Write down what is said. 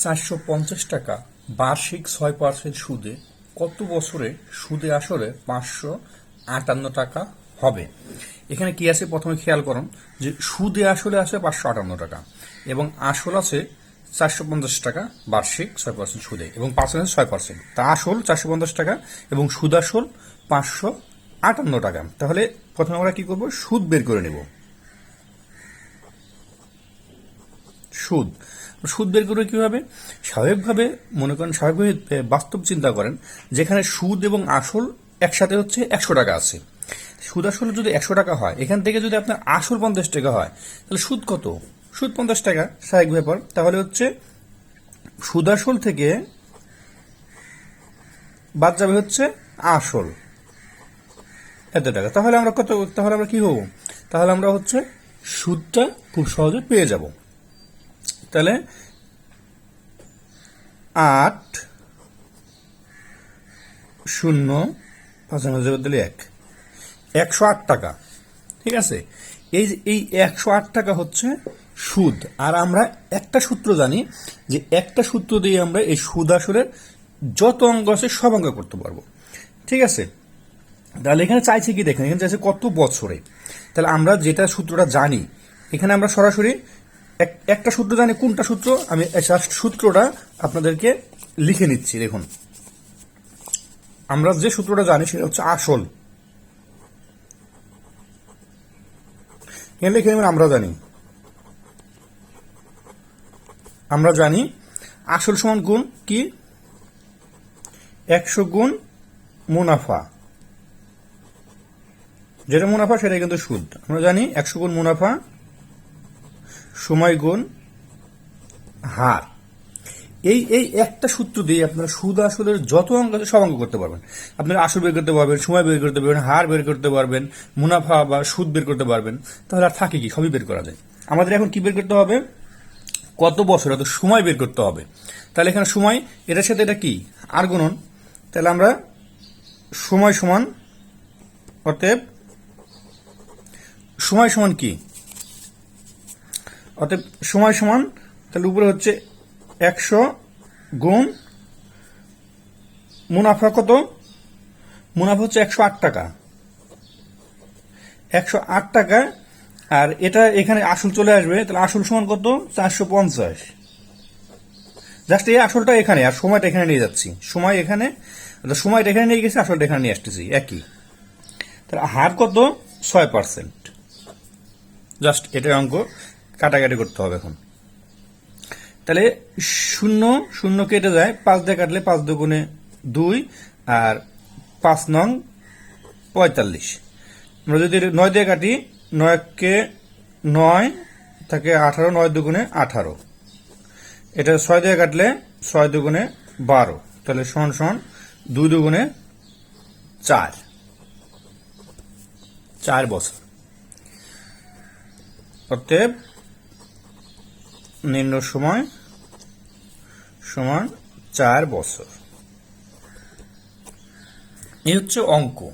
চারশো পঞ্চাশ টাকা। বার্ষিক ছয় পার্সেন্ট সুদে কত বছরে সুদে আসলে পাঁচশো আটান্ন টাকা হবে? এখানে কি আছে? প্রথমে খেয়াল করুন যে সুদে আসলে আছে পাঁচশো আটান্ন টাকা এবং আসল আছে চারশো পঞ্চাশ টাকা বার্ষিক ছয় পার্সেন্ট সুদে এবং পার্সেন্ট ছয় পার্সেন্ট তা আসল চারশো পঞ্চাশ টাকা এবং সুদ আসল পাঁচশো আটান্ন টাকা। তাহলে প্রথমে আমরা কি করব? সুদ বের করে নেব। সুদ। সুদ বের করে কীভাবে? স্বাভাবিকভাবে, মনে করেন স্বাভাবিকভাবে বাস্তব চিন্তা করেন, যেখানে সুদ এবং আসল একসাথে হচ্ছে একশো টাকা আছে। সুদ আসল যদি একশো টাকা হয়, এখান থেকে যদি আপনার আসল পঞ্চাশ টাকা হয়, তাহলে সুদ কত? সুদ পঞ্চাশ টাকা, স্বাভাবিক ব্যাপার। তাহলে হচ্ছে, সুদ আসল থেকে বাদ যাবে হচ্ছে আসল। এত টাকা। তাহলে আমরা কত, তাহলে আমরা কি হব? তাহলে আমরা হচ্ছে সুদটা খুব সহজে পেয়ে যাব। তাহলে আট শূন্য পাঁচ হাজার দিলে এক। একশো আট টাকা, ঠিক আছে? এই এই একশো আট টাকা হচ্ছে সুদ। আর আমরা একটা সূত্র জানি যে একটা সূত্র দিয়ে আমরা এই সুদ আসলে যত অঙ্ক আছে সব অঙ্ক করতে পারব। ঠিক আছে? তাহলে এখানে চাইছে কি দেখেন? এখানে চাইছে কত বছরে? তাহলে আমরা যেটা সূত্রটা জানি, এখানে আমরা সরাসরি একটা সূত্র জানি, কোনটা সূত্র? আমি সূত্রটা আপনাদেরকে লিখে নিচ্ছি, দেখুন। আমরা যে সূত্রটা জানি সেটা হচ্ছে আসল। এখানে লিখে আমরা জানি। আমরা জানি আসল সমান গুণ কি? একশো গুণ মুনাফা। যেটা মুনাফা সেটা কিন্তু সুদ। আমরা জানি একশো গুণ মুনাফা সময় গুণ হার। এই এই একটা সূত্র দিয়ে আপনারা সুদ আসলের যত অঙ্ক আছে সব অঙ্ক করতে পারবেন। আপনারা আসল বের করতে পারবেন, সময় বের করতে পারবেন, হার বের করতে পারবেন, মুনাফা বা সুদ বের করতে পারবেন। তাহলে আর থাকে কি? সবই বের করা যায়। আমাদের এখন কি বের করতে হবে? কত বছর অত সময় বের করতে হবে। তাহলে এখানে সময়, এটার সাথে এটা কি? আর গুণন। তাহলে আমরা সময় সমান, অতএব সময় সমান কি? অতএব সময় সমান, তাহলে উপরে হচ্ছে একশো গুণ মুনাফা কত? মুনাফা হচ্ছে একশো আট টাকা। একশো আট টাকা, আর এটা এখানে আসল চলে আসবে, তাহলে আসল সমান কত? চারশো পঞ্চাশ। জাস্ট এই আসলটা এখানে, আর সময়টা এখানে নিয়ে যাচ্ছি। সময় এখানে সময়টা এখানে নিয়ে গেছি, আসলটা এখানে নিয়ে আসতেছি, একই। তাহলে হার কত? ছয় পার্সেন্ট। জাস্ট এটার অঙ্ক। কাটাকাটি করতে হবে এখন। তাহলে শূন্য শূন্য কেটে যায়, পাঁচ দিয়ে কাটলে পাঁচ দুগুণে দুই, আর পাঁচ নং পঁয়তাল্লিশ। আমরা যদি নয় দিয়ে কাটি, নয়কে নয় থাকে আঠারো, নয় দুগুণে আঠারো। এটা ছয় দিয়ে কাটলে ছয় দুগুণে বারো। তাহলে সমান সমান দুই দুগুণে চার। চার বছর। অতএব নিম্ন সময় সমান চার বছর। এই হচ্ছে অঙ্ক।